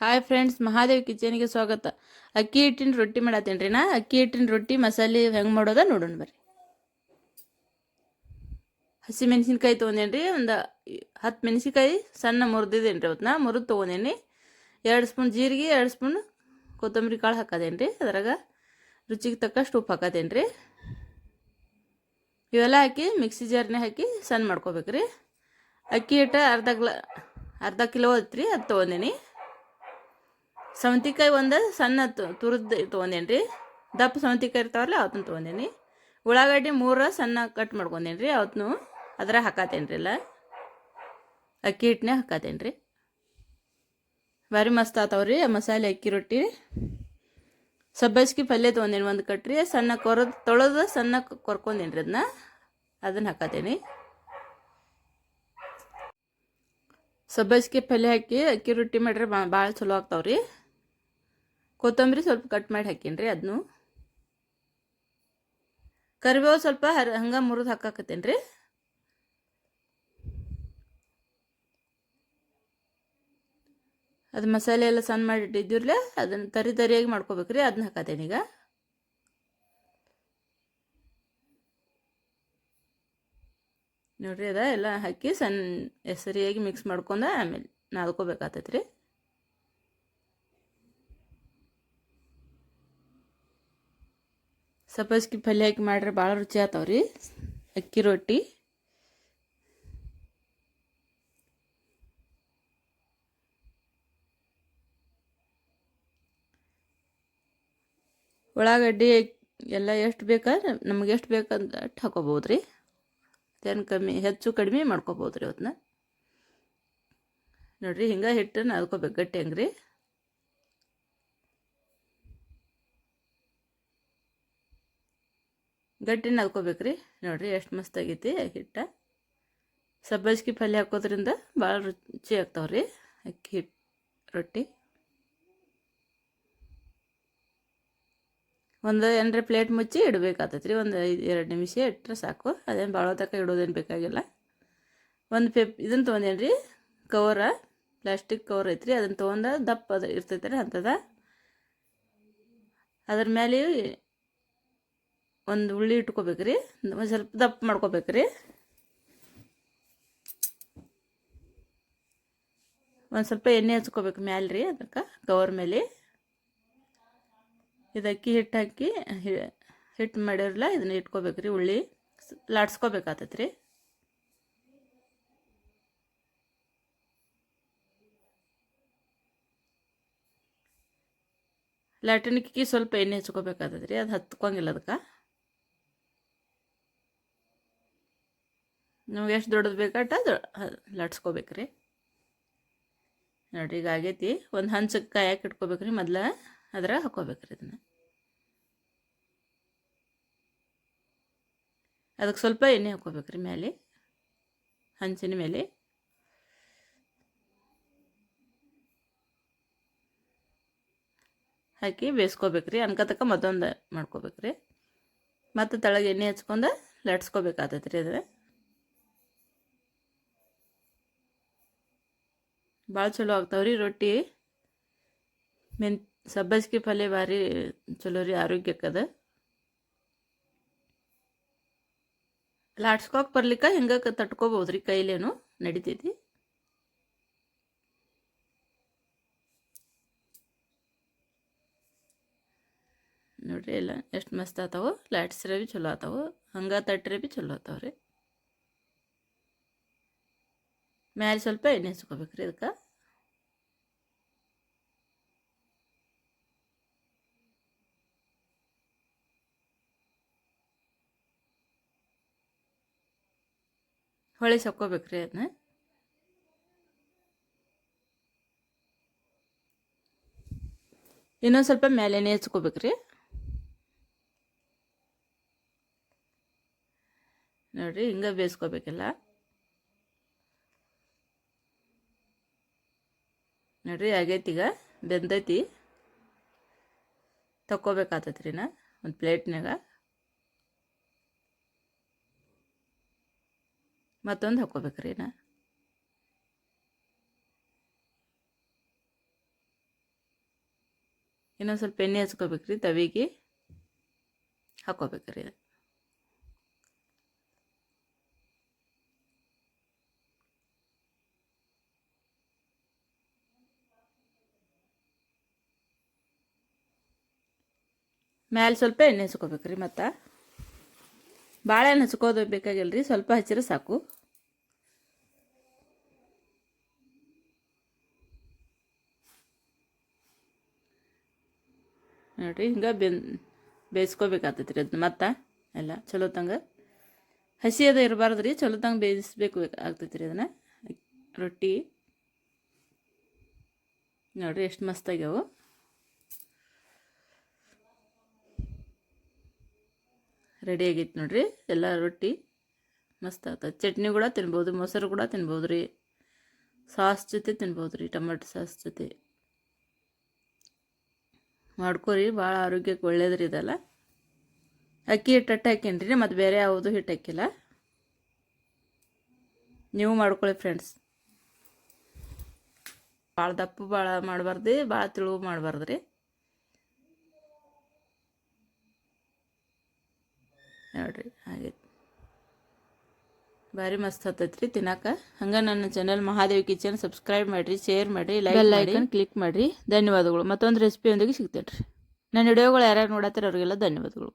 Hi friends Mahadev ಕಿಚನ್ಗೆ ಸ್ವಾಗತ ಅಕ್ಕಿ ಹಿಟ್ಟಿನ ರೊಟ್ಟಿ ಮಾಡತ್ತೇನೆ ರೀ ನಾ ಅಕ್ಕಿ ಹಿಟ್ಟಿನ ರೊಟ್ಟಿ ಮಸಾಲೆ ಹೆಂಗೆ ಮಾಡೋದ ನೋಡೋಣ ಬರ್ರಿ ಹಸಿ ಮೆಣಸಿನ್ಕಾಯಿ ತೊಗೊಂಡೇನಿ ರೀ? ಒಂದು ಹತ್ತು ಮೆಣಸಿನ್ಕಾಯಿ ಸಣ್ಣ ಮುರಿದಿದ್ದೇನೆ ರೀ ಅವತ್ತನ್ನ ಮುರಿದು ತೊಗೊಂಡೇನಿ ಎರಡು ಸ್ಪೂನ್ ಜೀರಿಗೆ, ಎರಡು ಸ್ಪೂನ್ ಕೊತ್ತಂಬರಿ ಕಾಳು ಹಾಕದೇನಿ ರೀ? ಅದ್ರಾಗ ರುಚಿಗೆ ತಕ್ಕಷ್ಟು ಉಪ್ಪು ಹಾಕತೇನ್ರಿ ರೀ? ಇವೆಲ್ಲ ಹಾಕಿ ಮಿಕ್ಸಿ ಜಾರ್ನೇ ಹಾಕಿ ಸಣ್ಣ ಮಾಡ್ಕೋಬೇಕು ರೀ. ಅಕ್ಕಿ ಹಿಟ್ಟು ಅರ್ಧ ಗ್ಲಾ ಅರ್ಧ ಕಿಲೋ ಐತ್ರಿ, ಅದು ತೊಗೊಂಡೇನಿ. ಸೌಂತಿಕಾಯಿ ಒಂದು ಸಣ್ಣ ತುರಿದು ತೊಗೊಂಡೇನಿ ರೀ ದಪ್ಪ ಸೌಂತಿಕಾಯಿ ಇರ್ತಾವಲ್ಲ ಅವತ್ತನ್ನ ತೊಗೊಂಡೇನಿ ಉಳ್ಳಾಗಡ್ಡಿ ಮೂರ ಸಣ್ಣ ಕಟ್ ಮಾಡ್ಕೊಂಡೇನಿ ರೀ ಅವತ್ತನ್ನು ಅದ್ರ ಹಾಕತ್ತೇನೆ ರೀ ಇಲ್ಲ ಅಕ್ಕಿ ಹಿಟ್ಟನೆ ಹಾಕತ್ತೇನೆ ರೀ ಭಾರಿ ಮಸ್ತ್ ಆತಾವ್ರಿ ಮಸಾಲೆ ಅಕ್ಕಿ ರೊಟ್ಟಿ. ಸಬ್ಬಸ್ಗಿ ಪಲ್ಯ ತೊಗೊಂಡೇನಿ ಒಂದು ಕಟ್ರಿ ಸಣ್ಣ ಕೊರದು, ತೊಳೆದು ಸಣ್ಣ ಕೊರ್ಕೊಂಡೇನಿ ರೀ ಅದನ್ನ ಅದನ್ನ ಹಾಕತ್ತೇನಿ ಸಬ್ಬಸ್ಗೆ ಪಲ್ಯ ಹಾಕಿ ಅಕ್ಕಿ ರೊಟ್ಟಿ ಮಾಡ್ರೆ ಭಾಳ ಚಲೋ ಆಗ್ತಾವ್ರಿ. ಕೊತ್ತಂಬರಿ ಸ್ವಲ್ಪ ಕಟ್ ಮಾಡಿ ಹಾಕೀನಿ ರೀ ಅದನ್ನು ಕರಿಬೇವು ಸ್ವಲ್ಪ ಹರ, ಹಂಗೆ ಮುರಿದು ಹಾಕಾಕತ್ತೇನೆ ರೀ ಅದು ಮಸಾಲೆ ಎಲ್ಲ ಸಣ್ಣ ಮಾಡಿ ಇಟ್ಟಿದ್ದಿರಲೇ ಅದನ್ನು ತರಿ ತರಿಯಾಗಿ ಮಾಡ್ಕೋಬೇಕ್ರಿ ಅದನ್ನ ಹಾಕತ್ತೇನೆ ಈಗ. ನೋಡ್ರಿ ಅದ, ಎಲ್ಲ ಹಾಕಿ ಸಣ್ಣ ಸರಿಯಾಗಿ ಮಿಕ್ಸ್ ಮಾಡ್ಕೊಂಡು ಆಮೇಲೆ ನಾದ್ಕೋಬೇಕಾಗ್ತೈತೆ ರೀ ಸಬ್ಬಸ್ಗಿ ಪಲ್ಯ ಹಾಕಿ ಮಾಡ್ರೆ ಭಾಳ ರುಚಿ ಆತಾವ್ರಿ ಅಕ್ಕಿ ರೊಟ್ಟಿ. ಉಳ್ಳಾಗಡ್ಡಿ ಎಲ್ಲ ಎಷ್ಟು ಬೇಕಾದ್ರೆ ನಮ್ಗೆ ಎಷ್ಟು ಬೇಕಂತ ಅಷ್ಟು ಹಾಕೋಬೋದು ರೀ. ಏನು ಕಮ್ಮಿ, ಹೆಚ್ಚು ಕಡಿಮೆ ಮಾಡ್ಕೋಬೋದು ರೀ ಅವತ್ತನ್ನ ನೋಡಿರಿ ಹಿಂಗೆ ಹಿಟ್ಟನ್ನು ಅದ್ಕೋಬೇಕು ಗಟ್ಟಿ ಹೆಂಗ್ರಿ. ರೀ ಅದ್ಕೋಬೇಕು ರೀ ನೋಡಿರಿ ಎಷ್ಟು ಮಸ್ತ್ ಆಗೈತಿ ಹಿಟ್ಟ. ಸಬ್ಬಸ್ಗಿ ಪಲ್ಯ ಹಾಕೋದ್ರಿಂದ ಭಾಳ ರುಚಿ ಆಗ್ತಾವೆ ರೀ ಅಕ್ಕಿ ರೊಟ್ಟಿ. ಒಂದು ಏನರ ಪ್ಲೇಟ್ ಮುಚ್ಚಿ ಇಡಬೇಕಾಗ್ತೈತೆ ರೀ ಒಂದು ಐದು ಎರಡು ನಿಮಿಷ ಇಟ್ಟರೆ ಸಾಕು. ಅದೇನು ಭಾಳ ತನಕ ಇಡೋದೇನು ಬೇಕಾಗಿಲ್ಲ. ಒಂದು ಪೇಪ್ ಇದನ್ನು ತೊಗೊಂಡೇನು ರೀ ಕವರ, ಪ್ಲಾಸ್ಟಿಕ್ ಕವರ್ ಐತ್ರಿ. ಅದನ್ನು ತೊಗೊಂಡು ದಪ್ಪ ಅದು ಇರ್ತೈತೆ ರೀ ಅಂಥದ ಅದ್ರ ಮೇಲೆ ಒಂದು ಉಳ್ಳಿ ಇಟ್ಕೋಬೇಕು ರೀ. ಒಂದು ಸ್ವಲ್ಪ ದಪ್ಪ ಮಾಡ್ಕೋಬೇಕು ರೀ. ಒಂದು ಸ್ವಲ್ಪ ಎಣ್ಣೆ ಹಚ್ಕೋಬೇಕು ಮ್ಯಾಲೆ ರೀ ಅದಕ್ಕೆ, ಕವರ್ ಮೇಲೆ. ಇದು ಅಕ್ಕಿ ಹಿಟ್ಟು ಹಾಕಿ ಹಿಟ್ಟು ಮಾಡಿರಲ್ಲ, ಇದನ್ನ ಇಟ್ಕೋಬೇಕು ರೀ ಉಳ್ಳಿ ಲಾಡ್ಸ್ಕೋಬೇಕಾಗ್ತೈತೆ ರೀ ಲಾಟಣಿಕಿ ಸ್ವಲ್ಪ ಎಣ್ಣೆ ಹಚ್ಕೋಬೇಕಾಗ್ತದೆ ರೀ ಅದು ಹತ್ಕೊಂಗಿಲ್ಲ ಅದಕ್ಕೆ. ನಮ್ಗೆ ಎಷ್ಟು ದೊಡ್ಡದು ಅದು ಲಟ್ಸ್ಕೋಬೇಕು ರೀ ನೋಡ್ರಿ, ಈಗ ಆಗೈತಿ. ಒಂದು ಹಂಚಕ್ಕೆ ಕಾಯಕ್ಕೆ ಇಟ್ಕೋಬೇಕು ರೀ ಮೊದ್ಲು ಅದ್ರಾಗ ಹಾಕೋಬೇಕು ರೀ ಇದನ್ನು. ಅದಕ್ಕೆ ಸ್ವಲ್ಪ ಎಣ್ಣೆ ಹಾಕೋಬೇಕು ರೀ ಮೇಲೆ ಹಂಚಿನ ಮೇಲೆ ಹಾಕಿ ಬೇಯಿಸ್ಕೋಬೇಕು ರೀ ಅನ್ಕತಕ್ಕ ಮತ್ತೊಂದು ಮಾಡ್ಕೋಬೇಕು ರೀ ಮತ್ತು ತಳಗೆ ಎಣ್ಣೆ ಹಚ್ಕೊಂಡು ಲಟ್ಸ್ಕೋಬೇಕಾಗ್ತೈತೆ ರೀ ಅದು ಭಾಳ ಚಲೋ ಆಗ್ತಾವ್ರಿ ರೊಟ್ಟಿ. ಮೆನ್ ಸಬ್ಬಸ್ಗೆ ಪಲ್ಯ ಭಾರಿ ಚಲೋ ರೀ ಆರೋಗ್ಯಕ್ಕದ ಲಾಡ್ಸ್ಕೋಕ್ ಬರ್ಲಿಕ್ಕೆ ಹೆಂಗ ರೀ ಕೈಲೇನು ನಡಿತೈತಿ. ನೋಡ್ರಿ ಎಲ್ಲ ಎಷ್ಟು ಮಸ್ತ್ ಆತಾವು. ಲಾಟ್ಸ್ರೆ ಭೀ ಚಲೋ ಆತಾವು. ಹಂಗೆ ತಟ್ರೆ ಭೀ ಚಲೋ ಆತಾವ ರೀ ಮ್ಯಾಲೆ ಸ್ವಲ್ಪ ಎಣ್ಣೆ ಹಚ್ಕೋಬೇಕ್ರಿ ಇದಕ್ಕೆ. ಹೊಳಿ ಸಕ್ಕೋಬೇಕ್ರಿ ಅದನ್ನ ಇನ್ನೊಂದು ಸ್ವಲ್ಪ ಮೇಲೆ ಎಣ್ಣೆ ಹಚ್ಕೋಬೇಕ್ರಿ. ನೋಡಿರಿ, ಹಿಂಗೆ ಬೇಯಿಸ್ಕೋಬೇಕೆಲ್ಲ. ನೋಡಿರಿ, ಆಗೈತಿ ಈಗ. ಬೆಂದೈತಿ. ತಕ್ಕೋಬೇಕಾಗ್ತೈತೆ ರೀ ನಾ ಒಂದು ಪ್ಲೇಟ್ನಾಗ ಮತ್ತೊಂದು ಹಾಕೋಬೇಕ್ರಿ ನಾ. ಇನ್ನೊಂದು ಸ್ವಲ್ಪ ಎಣ್ಣೆ ಹಚ್ಕೋಬೇಕ್ರಿ, ತವಿಗೆ. ಹಾಕೋಬೇಕ್ರಿ ಮ್ಯಾಲೆ ಸ್ವಲ್ಪ ಎಣ್ಣೆ ಹಚ್ಕೋಬೇಕ್ರಿ ಮತ್ತು. ಬಾಳೆಹಣ್ಣು ಹಚ್ಕೋದು ಬೇಕಾಗಿಲ್ಲ ರೀ ಸ್ವಲ್ಪ ಹಚ್ಚಿದ್ರೆ ಸಾಕು. ನೋಡಿರಿ, ಹಿಂಗೆ ಬೆನ್ ಬೇಯಿಸ್ಕೋಬೇಕಾಗ್ತೈತಿ ರೀ ಅದನ್ನ ಮತ್ತೆ. ಎಲ್ಲ ಚಲೋ ತಂಗ. ಹಸಿ ಅದು ಇರಬಾರ್ದು ರೀ ಚಲೋ ತಂಗ ಬೇಯಿಸ್ಬೇಕು ಆಗ್ತೈತಿ ರೀ ಅದನ್ನು ರೊಟ್ಟಿ. ನೋಡಿರಿ, ಎಷ್ಟು ಮಸ್ತ್ ರೆಡಿ ಆಗೈತೆ ನೋಡ್ರಿ. ಎಲ್ಲ ರೊಟ್ಟಿ ಮಸ್ತ್ ಆಗ್ತದೆ ಚಟ್ನಿ ಕೂಡ ತಿನ್ಬೋದು, ಮೊಸರು ಕೂಡ ತಿನ್ಬೋದು ರೀ. ಸಾಸ್ ಜೊತೆ ತಿನ್ಬೋದು ರೀ, ಟೊಮೆಟೊ ಸಾಸ್ ಜೊತೆ. ಮಾಡ್ಕೋರಿ, ಭಾಳ ಆರೋಗ್ಯಕ್ಕೆ ಒಳ್ಳೇದ್ರಿ ಇದೆಲ್ಲ. ಅಕ್ಕಿ ಹಿಟ್ಟು ಅಟ್ಟೆ ರೀ, ಮತ್ತು ಬೇರೆ ಯಾವುದು ಹಿಟ್ಟು ಹಾಕಿಲ್ಲ. ನೀವು ಮಾಡ್ಕೊಳ್ಳಿ ಫ್ರೆಂಡ್ಸ್ ಭಾಳ ದಪ್ಪ ಭಾಳ ಮಾಡಬಾರ್ದು, ಭಾಳ ತಿಳುವು ಮಾಡಬಾರ್ದು ರೀ. ನೋಡ್ರಿ ಹಾಗೆ. ಭಾರಿ ಮಸ್ತ್ ಹತ್ತೈತ್ರಿ ತಿನ್ನಕ ಹಂಗೆ ನನ್ನ ಚಾನಲ್ ಮಹಾದೇವಿ ಕಿಚನ್ ಸಬ್ಸ್ಕ್ರೈಬ್ ಮಾಡಿರಿ ಶೇರ್ ಮಾಡಿರಿ ಲೈಕ್ ಲೈಕನ್ ಕ್ಲಿಕ್ ಮಾಡಿರಿ. ಧನ್ಯವಾದಗಳು. ಮತ್ತೊಂದು ರೆಸಿಪಿಯೊಂದಿಗೆ ಸಿಗ್ತೇನೆ ರೀ ನನ್ನ ವಿಡಿಯೋಗಳು ಯಾರ್ಯಾರು ನೋಡತ್ತಾರೆ ಅವರಿಗೆಲ್ಲ ಧನ್ಯವಾದಗಳು.